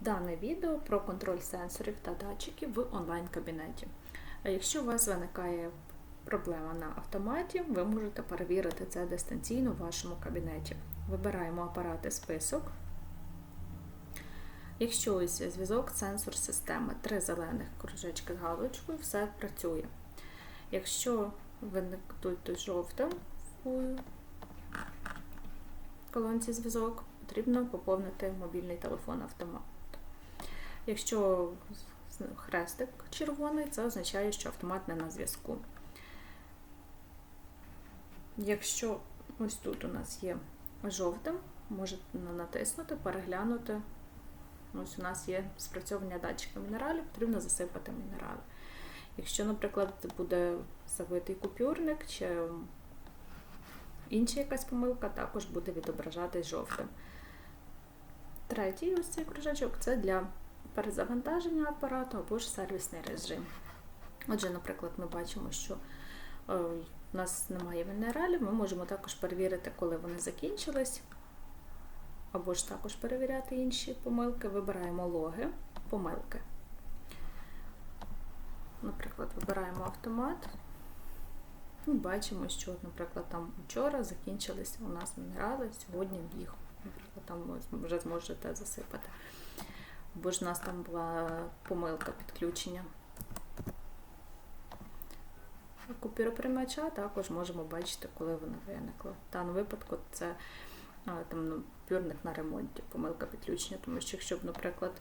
Дане відео про контроль сенсорів та датчиків в онлайн-кабінеті. Якщо у вас виникає проблема на автоматі, ви можете перевірити це дистанційно в вашому кабінеті. Вибираємо апарати список. Якщо ось зв'язок, сенсор системи, три зелених кружечки з галочкою, все працює. Якщо виникнуть жовтим у колонці зв'язок, потрібно поповнити мобільний телефон автомат. Якщо хрестик червоний, це означає, що автомат не на зв'язку. Якщо ось тут у нас є жовтим, можете натиснути, переглянути. Ось у нас є спрацьовування датчика мінералів, потрібно засипати мінерали. Якщо, наприклад, буде забитий купюрник чи інша якась помилка, також буде відображатись жовтим. Третій ось цей кружечок це для перезавантаження апарату або ж сервісний режим. Отже, наприклад, ми бачимо, що е, у нас немає мінералів, ми можемо також перевірити, коли вони закінчились, або ж також перевіряти інші помилки. Вибираємо логи, помилки. Наприклад, вибираємо автомат. І бачимо, що, наприклад, там вчора закінчились у нас мінерали, сьогодні їх, наприклад, там вже зможете засипати. Бо ж у нас там була помилка підключення купюроприймача, також можемо бачити, коли вона виникла. В даному випадку це там ну, пюрник на ремонті, помилка підключення, тому що якщо б, наприклад,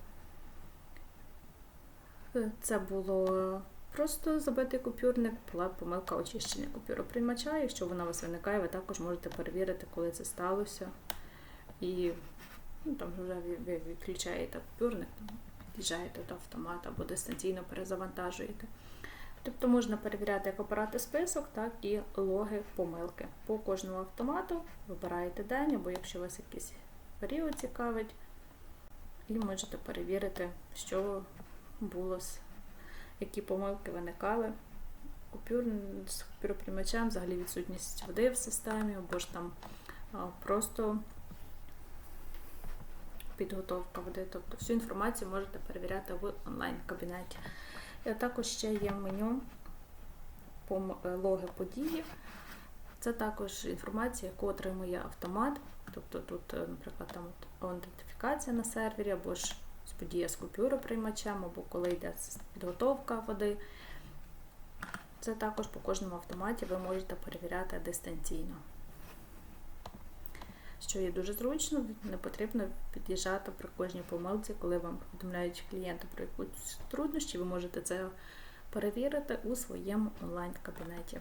це було просто забитий купюрник, була помилка очищення купюроприймача. Якщо вона у вас виникає, ви також можете перевірити, коли це сталося. І ну, там вже ви відключаєте купюрник, під'їжджаєте до автомата або дистанційно перезавантажуєте. Тобто можна перевіряти як апарати список, так і логи помилки. По кожному автомату вибираєте день, або якщо вас якийсь період цікавить, і можете перевірити, що було, які помилки виникали. Купюр, з купюроприймачем взагалі відсутність води в системі, або ж там просто підготовка води. Тобто всю інформацію можете перевіряти в онлайн-кабінеті. Також ще є меню логи події. Це також інформація, яку отримує автомат. Тобто тут, наприклад, там ідентифікація на сервері, або ж подія з купюроприймачем, або коли йде підготовка води. Це також по кожному автоматі ви можете перевіряти дистанційно. Що є дуже зручно, не потрібно під'їжджати при кожній помилці, коли вам повідомляють клієнти про якусь труднощі, ви можете це перевірити у своєму онлайн-кабінеті.